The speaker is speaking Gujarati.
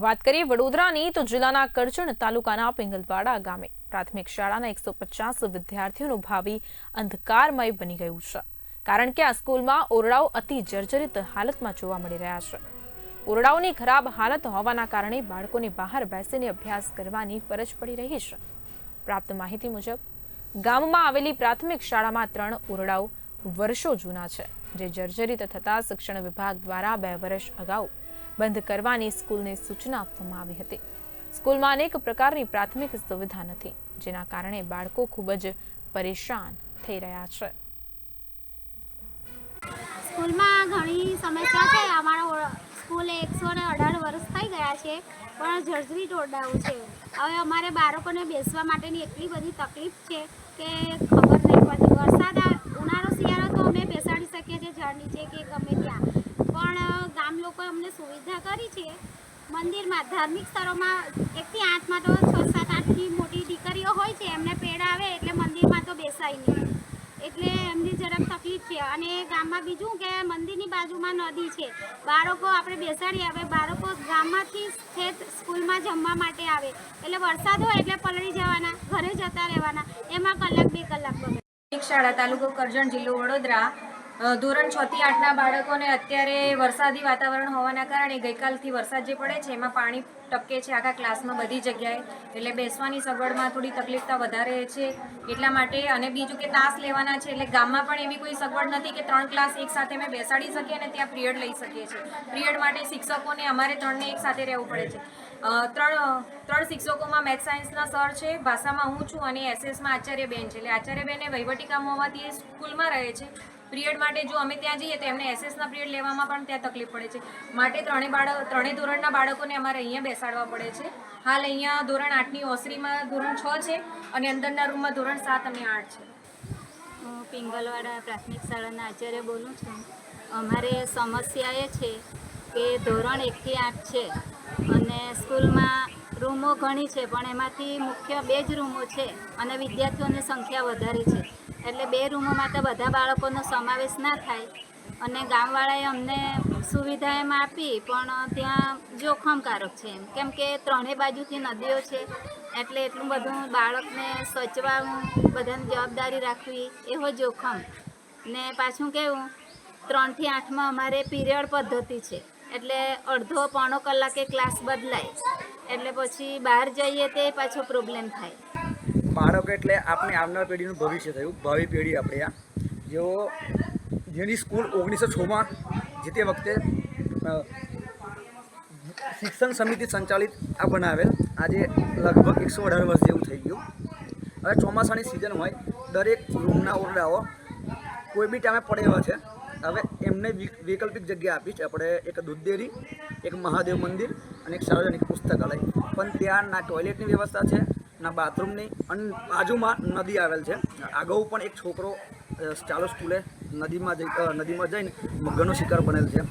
વાત કરીએ વડોદરાની, તો જિલ્લાના કરજણ તાલુકાના પિંગલવાડા ગામે પ્રાથમિક શાળાના એકસો વિદ્યાર્થીઓનું ભાવિ અંધકારમય બની ગયું છે. કારણ કે આ સ્કૂલમાં ઓરડાઓ અતિ જર્જરિત હાલતમાં જોવા મળી રહ્યા છે. ઓરડાઓની ખરાબ હાલત હોવાના કારણે બાળકોને બહાર બેસીને અભ્યાસ કરવાની ફરજ પડી રહી છે. પ્રાપ્ત માહિતી મુજબ, ગામમાં આવેલી પ્રાથમિક શાળામાં ત્રણ ઓરડાઓ વર્ષો જૂના છે, જે જર્જરિત થતા શિક્ષણ વિભાગ દ્વારા બે વર્ષ અગાઉ બંધ કરવાની સ્કૂલને સૂચના આપવામાં આવી હતી. સ્કૂલમાં અનેક પ્રકારની પ્રાથમિક સુવિધા નથી, જેના કારણે બાળકો ખૂબ જ પરેશાન થઈ રહ્યા છે. સ્કૂલમાં ઘણી સમસ્યા છે. અમારો સ્કૂલ એકસો ને અઢાર વર્ષ થઈ ગયા છે, પણ જર્જરી ઓરડાઓ છે. હવે અમારે બાળકોને બેસવા માટેની એટલી બધી તકલીફ છે કે ખબર નહીં પડતી. વરસાદ આ- ઉનાળો શિયાળો તો અમે બેસાડી શકીએ છીએ ઝાડ નીચે કે ગમે ત્યાં પણ અ, ગામ લોકોએ અમને સુવિધા કરી છે મંદિરમાં, ધાર્મિક સ્થળોમાં એકથી આઠમાં તો છ, સાત આઠની મોટી દીકરીઓ હોય છે, એમને પેડ આવે એટલે મંદિરમાં તો બેસાય નહીં. એટલે એમની જરાક તકલીફ છે. અને ગામમાં બીજું કે મંદિરની બાજુમાં નદી છે. બાળકો આપણે બેસાડીએ આવે બાળકો ગામમાંથી સ્થિત સ્કૂલમાં જમવા માટે આવે. એટલે વરસાદ હોય એટલે પલળી જવાના, ઘરે જતા રહેવાના. એમાં કલાક બે કલાક બગડે શાળા તાલુકો કરજણ જિલ્લો વડોદરા ધોરણ છ થી આઠના બાળકોને અત્યારે વરસાદી વાતાવરણ હોવાના કારણે ગઈકાલથી વરસાદ જે પડે છે, એમાં પાણી ટપકે છે આખા ક્લાસમાં બધી જગ્યાએ. એટલે બેસવાની સગવડમાં થોડી તકલીફતા વધારે છે, એટલા માટે અને બીજું કે તાસ લેવાના છે, એટલે ગામમાં પણ એવી કોઈ સગવડ નથી કે ત્રણ ક્લાસ એક સાથે અમે બેસાડી શકીએ અને ત્યાં પિરિયડ લઈ શકીએ છીએ. પિરિયડ માટે શિક્ષકોને અમારે ત્રણને એક સાથે રહેવું પડે છે. ત્રણ ત્રણ શિક્ષકોમાં મેથ સાયન્સના સર છે, ભાષામાં હું છું અને એસએસમાં આચાર્ય બેન છે. એટલે આચાર્ય બેને વહીવટી કામ હોવાથી એ સ્કૂલમાં રહે છે. પિરિયડ માટે જો અમે ત્યાં જઈએ તો એમને એસએસના પિરિયડ લેવામાં પણ ત્યાં તકલીફ પડે છે. માટે ત્રણેય બાળક ત્રણેય ધોરણના બાળકોને અમારે અહીંયા બેસાડવા પડે છે. હાલ અહીંયા ધોરણ આઠની ઓસરીમાં ધોરણ છ છે અને અંદરના રૂમમાં ધોરણ સાત અને આઠ છે. હું પિંગલવાડા પ્રાથમિક શાળાના આચાર્ય બોલું છું. અમારે સમસ્યા એ છે કે ધોરણ એકથી આઠ છે અને સ્કૂલમાં રૂમો ઘણી છે, પણ એમાંથી મુખ્ય બે જ રૂમો છે અને વિદ્યાર્થીઓની સંખ્યા વધારે છે. એટલે બે રૂમોમાં તો બધા બાળકોનો સમાવેશ ના થાય. અને ગામવાળાએ અમને સુવિધા એમ આપી, પણ ત્યાં જોખમકારક છે એમ. કેમ કે ત્રણેય બાજુથી નદીઓ છે, એટલે એટલું બધું બાળકને સચવાનું બધાની જવાબદારી રાખવી, એવો જોખમ. ને પાછું કેવું, ત્રણથી આઠમાં અમારે પીરિયડ પદ્ધતિ છે, એટલે અડધો પોણો કલાકે ક્લાસ બદલાય. એટલે પછી બહાર જઈએ તે પાછો પ્રોબ્લેમ થાય. બાળક એટલે આપણે આવનાર પેઢીનું ભવિષ્ય થયું, ભાવિ પેઢી આપણે આ. જેઓ, જેની સ્કૂલ ઓગણીસો છમાં જે તે વખતે શિક્ષણ સમિતિ સંચાલિત આ બનાવેલ. આજે લગભગ એકસો અઢાર વર્ષ જેવું થઈ ગયું. હવે ચોમાસાની સિઝન હોય, દરેક રૂમના ઓરડાઓ કોઈ બી ટાઈમે પડે એવા છે. હવે એમને વૈકલ્પિક જગ્યા આપી છે. આપણે એક દૂધ ડેરી એક મહાદેવ મંદિર અને એક સાર્વજનિક પુસ્તકાલય. પણ ત્યાં ના ટોયલેટની વ્યવસ્થા છે ના, બાથરૂમની અને બાજુમાં નદી આવેલ છે. આગળ પણ એક છોકરો ચાલો સ્કૂલે નદીમાં જઈ નદીમાં જઈને મગરનો શિકાર બનેલ છે.